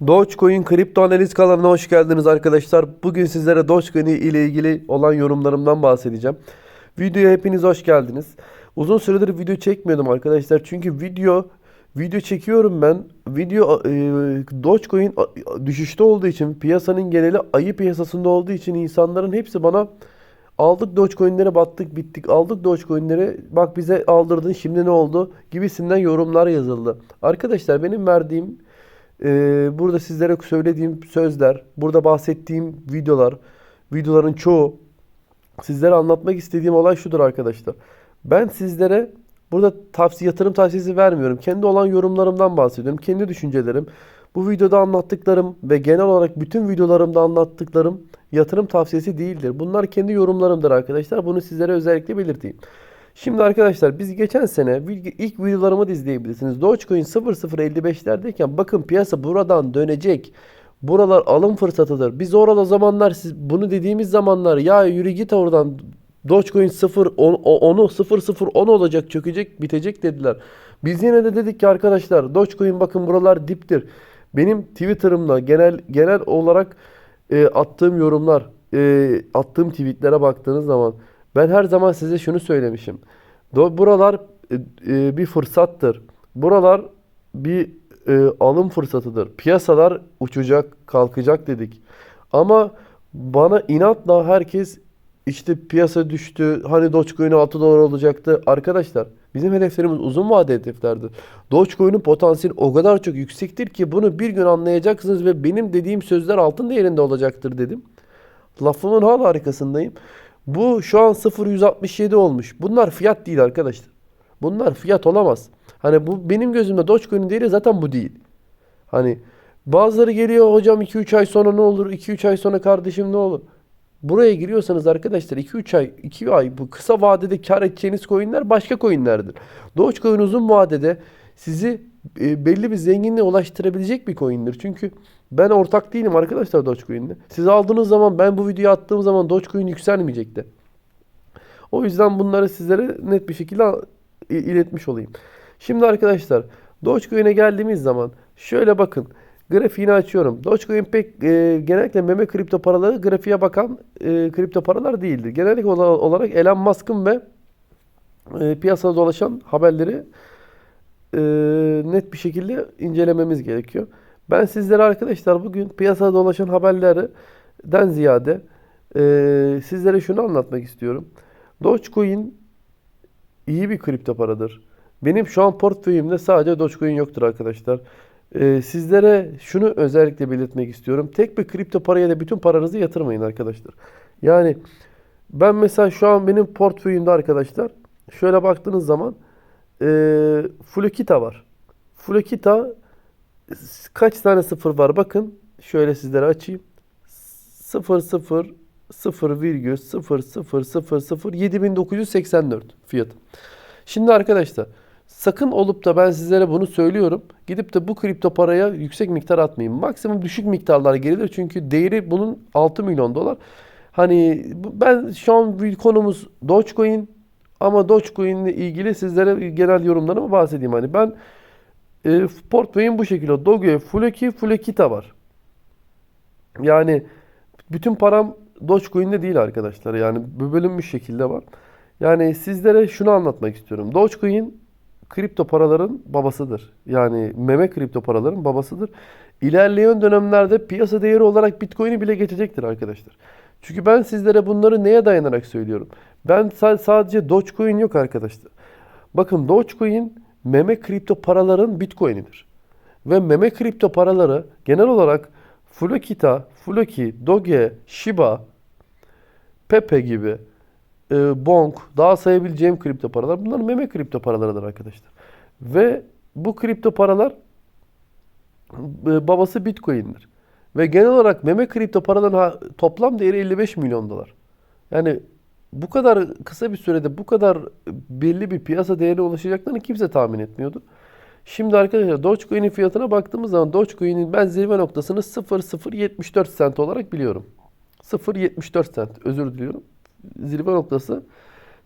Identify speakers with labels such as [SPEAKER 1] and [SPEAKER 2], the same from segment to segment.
[SPEAKER 1] Dogecoin kripto analiz kanalına hoş geldiniz arkadaşlar. Bugün sizlere Dogecoin ile ilgili olan yorumlarımdan bahsedeceğim. Videoya hepiniz hoş geldiniz. Uzun süredir video çekmiyordum arkadaşlar. Çünkü video video çekiyorum ben. Video e, Dogecoin düşüşte olduğu için piyasanın geneli ayı piyasasında olduğu için insanların hepsi bana aldık Dogecoin'lere battık bittik. Aldık Dogecoin'leri bak bize aldırdın şimdi ne oldu gibisinden yorumlar yazıldı. Arkadaşlar benim verdiğim ee, burada sizlere söylediğim sözler, burada bahsettiğim videolar, videoların çoğu sizlere anlatmak istediğim olay şudur arkadaşlar. Ben sizlere burada tavsiye, yatırım tavsiyesi vermiyorum. Kendi olan yorumlarımdan bahsediyorum. Kendi düşüncelerim. Bu videoda anlattıklarım ve genel olarak bütün videolarımda anlattıklarım yatırım tavsiyesi değildir. Bunlar kendi yorumlarımdır arkadaşlar. Bunu sizlere özellikle belirteyim. Şimdi arkadaşlar biz geçen sene ilk videolarımı da izleyebilirsiniz. Dogecoin 0055'lerdeyken bakın piyasa buradan dönecek. Buralar alım fırsatıdır. Biz orada zamanlar siz bunu dediğimiz zamanlar ya yürü git oradan Dogecoin 0 10 10'u 0 0 10 olacak çökecek bitecek dediler. Biz yine de dedik ki arkadaşlar Dogecoin bakın buralar diptir. Benim Twitter'ımda genel genel olarak e, attığım yorumlar, e, attığım tweetlere baktığınız zaman ben her zaman size şunu söylemişim. Buralar e, e, bir fırsattır. Buralar bir e, alım fırsatıdır. Piyasalar uçacak, kalkacak dedik. Ama bana inatla herkes işte piyasa düştü. Hani Dogecoin 6 dolar olacaktı. Arkadaşlar bizim hedeflerimiz uzun vade hedeflerdir. Dogecoin'in potansiyeli o kadar çok yüksektir ki bunu bir gün anlayacaksınız ve benim dediğim sözler altın değerinde olacaktır dedim. Lafımın hala arkasındayım. Bu şu an 0.167 olmuş. Bunlar fiyat değil arkadaşlar. Bunlar fiyat olamaz. Hani bu benim gözümde Dogecoin'in değeri zaten bu değil. Hani bazıları geliyor hocam 2-3 ay sonra ne olur? 2-3 ay sonra kardeşim ne olur? Buraya giriyorsanız arkadaşlar 2-3 ay, 2 ay bu kısa vadede kar edeceğiniz coinler başka coinlerdir. Dogecoin uzun vadede sizi e, belli bir zenginliğe ulaştırabilecek bir coin'dir. Çünkü ben ortak değilim arkadaşlar Dogecoin'le. Siz aldığınız zaman ben bu videoyu attığım zaman Dogecoin yükselmeyecekti. O yüzden bunları sizlere net bir şekilde iletmiş olayım. Şimdi arkadaşlar Dogecoin'e geldiğimiz zaman şöyle bakın. Grafiğini açıyorum. Dogecoin pek e, genellikle meme kripto paraları grafiğe bakan e, kripto paralar değildir. Genellikle ola- olarak Elon Musk'ın ve e, piyasada dolaşan haberleri e, net bir şekilde incelememiz gerekiyor. Ben sizlere arkadaşlar bugün piyasada dolaşan haberlerden ziyade e, sizlere şunu anlatmak istiyorum. Dogecoin iyi bir kripto paradır. Benim şu an portföyümde sadece Dogecoin yoktur arkadaşlar. E, sizlere şunu özellikle belirtmek istiyorum. Tek bir kripto paraya da bütün paranızı yatırmayın arkadaşlar. Yani ben mesela şu an benim portföyümde arkadaşlar şöyle baktığınız zaman e, Flokita var. Flokita kaç tane sıfır var bakın. Şöyle sizlere açayım. 0 0 0 virgül 0 0 0 0 7984 fiyatı. Şimdi arkadaşlar sakın olup da ben sizlere bunu söylüyorum. Gidip de bu kripto paraya yüksek miktar atmayın. Maksimum düşük miktarlar gelir çünkü değeri bunun 6 milyon dolar. Hani ben şu an konumuz Dogecoin ama Dogecoin ile ilgili sizlere genel yorumlarımı bahsedeyim. Hani ben e, portföyüm bu şekilde. Doge, Floki, Flokita var. Yani bütün param Dogecoin'de değil arkadaşlar. Yani bölünmüş şekilde var. Yani sizlere şunu anlatmak istiyorum. Dogecoin kripto paraların babasıdır. Yani meme kripto paraların babasıdır. İlerleyen dönemlerde piyasa değeri olarak Bitcoin'i bile geçecektir arkadaşlar. Çünkü ben sizlere bunları neye dayanarak söylüyorum? Ben sa- sadece Dogecoin yok arkadaşlar. Bakın Dogecoin meme kripto paraların Bitcoin'idir. Ve meme kripto paraları genel olarak Flokita, Floki, Doge, Shiba, Pepe gibi e, Bonk, daha sayabileceğim kripto paralar. Bunlar meme kripto paralarıdır arkadaşlar. Ve bu kripto paralar e, babası Bitcoin'dir. Ve genel olarak meme kripto paraların toplam değeri 55 milyon dolar. Yani bu kadar kısa bir sürede bu kadar belli bir piyasa değerine ulaşacaklarını kimse tahmin etmiyordu. Şimdi arkadaşlar Dogecoin'in fiyatına baktığımız zaman Dogecoin'in ben zirve noktasını 0.074 cent olarak biliyorum. 0.74 cent özür diliyorum. Zirve noktası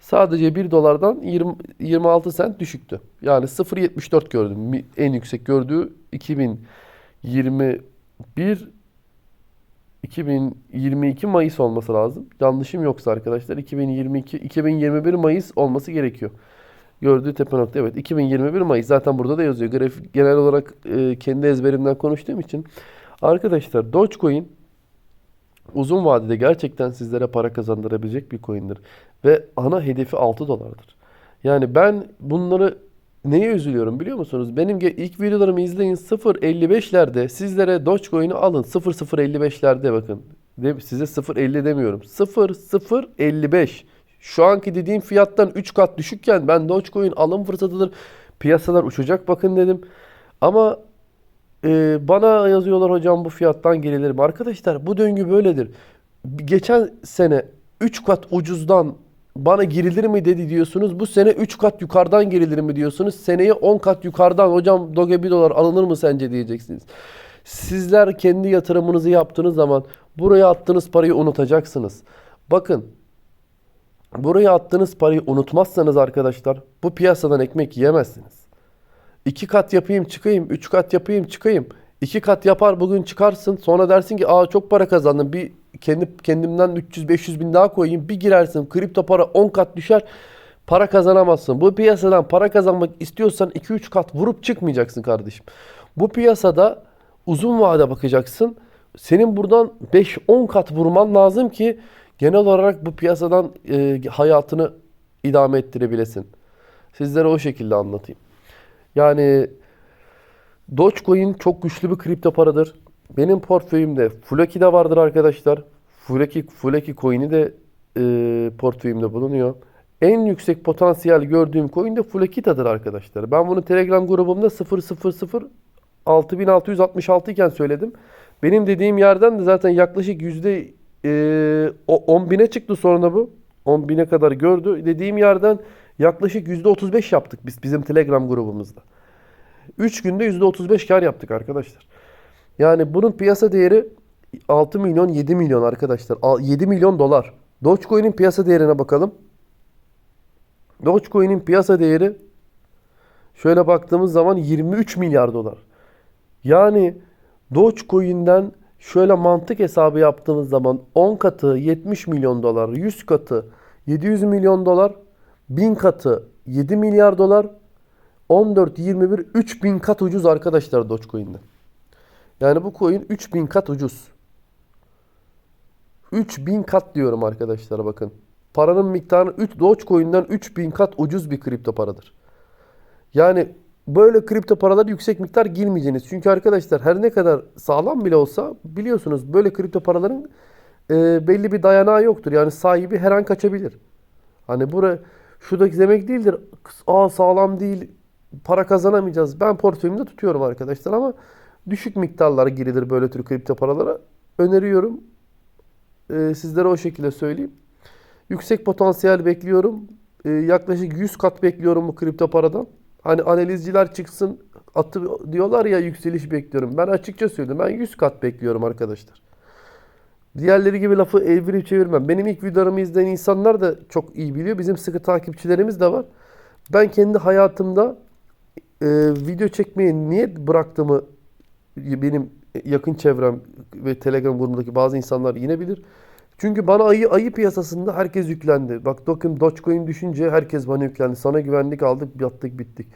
[SPEAKER 1] sadece 1 dolardan 20, 26 cent düşüktü. Yani 0.74 gördüm. En yüksek gördüğü 2020 1 2022 Mayıs olması lazım. Yanlışım yoksa arkadaşlar 2022 2021 Mayıs olması gerekiyor. Gördüğü tepe nokta evet 2021 Mayıs zaten burada da yazıyor. Grafik genel olarak e, kendi ezberimden konuştuğum için. Arkadaşlar Dogecoin uzun vadede gerçekten sizlere para kazandırabilecek bir coin'dir. Ve ana hedefi 6 dolardır. Yani ben bunları neye üzülüyorum biliyor musunuz? Benim ilk videolarımı izleyin 0.55'lerde sizlere Dogecoin'i alın 0.055'lerde bakın. Size 0.50 demiyorum. 0.055. Şu anki dediğim fiyattan 3 kat düşükken ben Dogecoin alım fırsatıdır. Piyasalar uçacak bakın dedim. Ama ee, bana yazıyorlar hocam bu fiyattan gerilir mi? Arkadaşlar bu döngü böyledir. Geçen sene 3 kat ucuzdan bana girilir mi dedi diyorsunuz. Bu sene 3 kat yukarıdan gerilir mi diyorsunuz. Seneye 10 kat yukarıdan hocam Doge 1 dolar alınır mı sence diyeceksiniz. Sizler kendi yatırımınızı yaptığınız zaman buraya attığınız parayı unutacaksınız. Bakın buraya attığınız parayı unutmazsanız arkadaşlar bu piyasadan ekmek yiyemezsiniz. İki kat yapayım çıkayım, üç kat yapayım çıkayım. İki kat yapar bugün çıkarsın. Sonra dersin ki aa çok para kazandım. Bir kendi kendimden 300-500 bin daha koyayım. Bir girersin kripto para 10 kat düşer. Para kazanamazsın. Bu piyasadan para kazanmak istiyorsan 2-3 kat vurup çıkmayacaksın kardeşim. Bu piyasada uzun vade bakacaksın. Senin buradan 5-10 kat vurman lazım ki genel olarak bu piyasadan e, hayatını idame ettirebilesin. Sizlere o şekilde anlatayım. Yani Dogecoin çok güçlü bir kripto paradır. Benim portföyümde Fulaki de vardır arkadaşlar. Fulaki, Fulaki coin'i de e, portföyümde bulunuyor. En yüksek potansiyel gördüğüm coin de Fulakita'dır arkadaşlar. Ben bunu Telegram grubumda 000 6666 iken söyledim. Benim dediğim yerden de zaten yaklaşık yüzde e, o 10 bine çıktı sonra bu. 10 bine kadar gördü. Dediğim yerden yaklaşık yüzde 35 yaptık biz bizim Telegram grubumuzda. 3 günde yüzde 35 kar yaptık arkadaşlar. Yani bunun piyasa değeri 6 milyon 7 milyon arkadaşlar. Al- 7 milyon dolar. Dogecoin'in piyasa değerine bakalım. Dogecoin'in piyasa değeri şöyle baktığımız zaman 23 milyar dolar. Yani Dogecoin'den şöyle mantık hesabı yaptığımız zaman 10 katı 70 milyon dolar, 100 katı 700 milyon dolar, 1000 katı 7 milyar dolar, 14, 21, 3000 kat ucuz arkadaşlar Dogecoin'den. Yani bu coin 3000 kat ucuz. 3000 kat diyorum arkadaşlar bakın. Paranın miktarı 3 Dogecoin'den 3000 kat ucuz bir kripto paradır. Yani böyle kripto paralar yüksek miktar girmeyeceğiniz. Çünkü arkadaşlar her ne kadar sağlam bile olsa biliyorsunuz böyle kripto paraların e, belli bir dayanağı yoktur. Yani sahibi her an kaçabilir. Hani bura şuradaki demek değildir. Aa sağlam değil para kazanamayacağız. Ben portföyümde tutuyorum arkadaşlar ama düşük miktarlar girilir böyle tür kripto paralara. Öneriyorum. Ee, sizlere o şekilde söyleyeyim. Yüksek potansiyel bekliyorum. Ee, yaklaşık 100 kat bekliyorum bu kripto paradan. Hani analizciler çıksın atı diyorlar ya yükseliş bekliyorum. Ben açıkça söyleyeyim. Ben 100 kat bekliyorum arkadaşlar. Diğerleri gibi lafı evirip çevirmem. Benim ilk videolarımı izleyen insanlar da çok iyi biliyor. Bizim sıkı takipçilerimiz de var. Ben kendi hayatımda e, video çekmeyi niye bıraktığımı benim yakın çevrem ve Telegram grubundaki bazı insanlar yine bilir. Çünkü bana ayı ayı piyasasında herkes yüklendi. Bak bakın Dogecoin düşünce herkes bana yüklendi. Sana güvenlik aldık, yattık, bittik.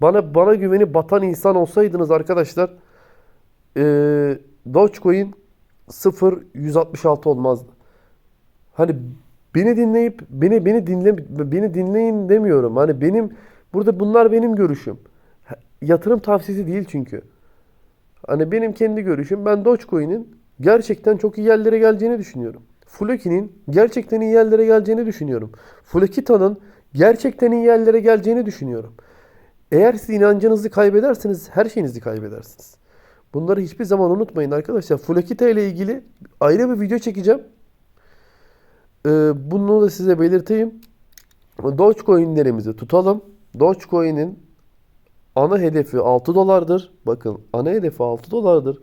[SPEAKER 1] Bana bana güveni batan insan olsaydınız arkadaşlar e, Dogecoin 0 166 olmazdı. Hani beni dinleyip beni beni dinle beni dinleyin demiyorum. Hani benim burada bunlar benim görüşüm. Yatırım tavsiyesi değil çünkü. Hani benim kendi görüşüm ben Dogecoin'in gerçekten çok iyi yerlere geleceğini düşünüyorum. Fulaki'nin gerçekten iyi yerlere geleceğini düşünüyorum. Fulakita'nın gerçekten iyi yerlere geleceğini düşünüyorum. Eğer siz inancınızı kaybederseniz her şeyinizi kaybedersiniz. Bunları hiçbir zaman unutmayın arkadaşlar. Fulakita ile ilgili ayrı bir video çekeceğim. Ee, bunu da size belirteyim. Dogecoin'lerimizi tutalım. Dogecoin'in ana hedefi 6 dolardır. Bakın ana hedefi 6 dolardır.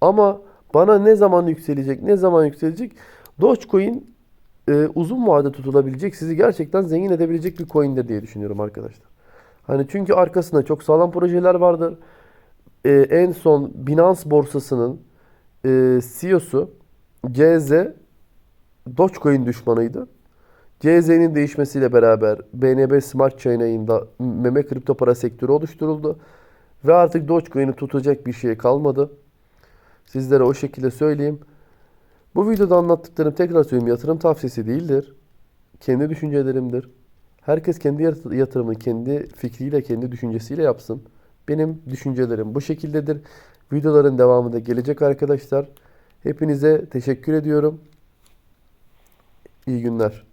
[SPEAKER 1] Ama bana ne zaman yükselecek, ne zaman yükselecek? Dogecoin e, uzun vade tutulabilecek, sizi gerçekten zengin edebilecek bir coin'dir diye düşünüyorum arkadaşlar. Hani çünkü arkasında çok sağlam projeler vardır. e, en son Binance borsasının e, CEO'su CZ Dogecoin düşmanıydı. CZ'nin değişmesiyle beraber BNB Smart Chain meme kripto para sektörü oluşturuldu. Ve artık Dogecoin'i tutacak bir şey kalmadı. Sizlere o şekilde söyleyeyim. Bu videoda anlattıklarım tekrar söyleyeyim yatırım tavsiyesi değildir. Kendi düşüncelerimdir. Herkes kendi yat- yatırımını kendi fikriyle, kendi düşüncesiyle yapsın. Benim düşüncelerim bu şekildedir. Videoların devamı da gelecek arkadaşlar. Hepinize teşekkür ediyorum. İyi günler.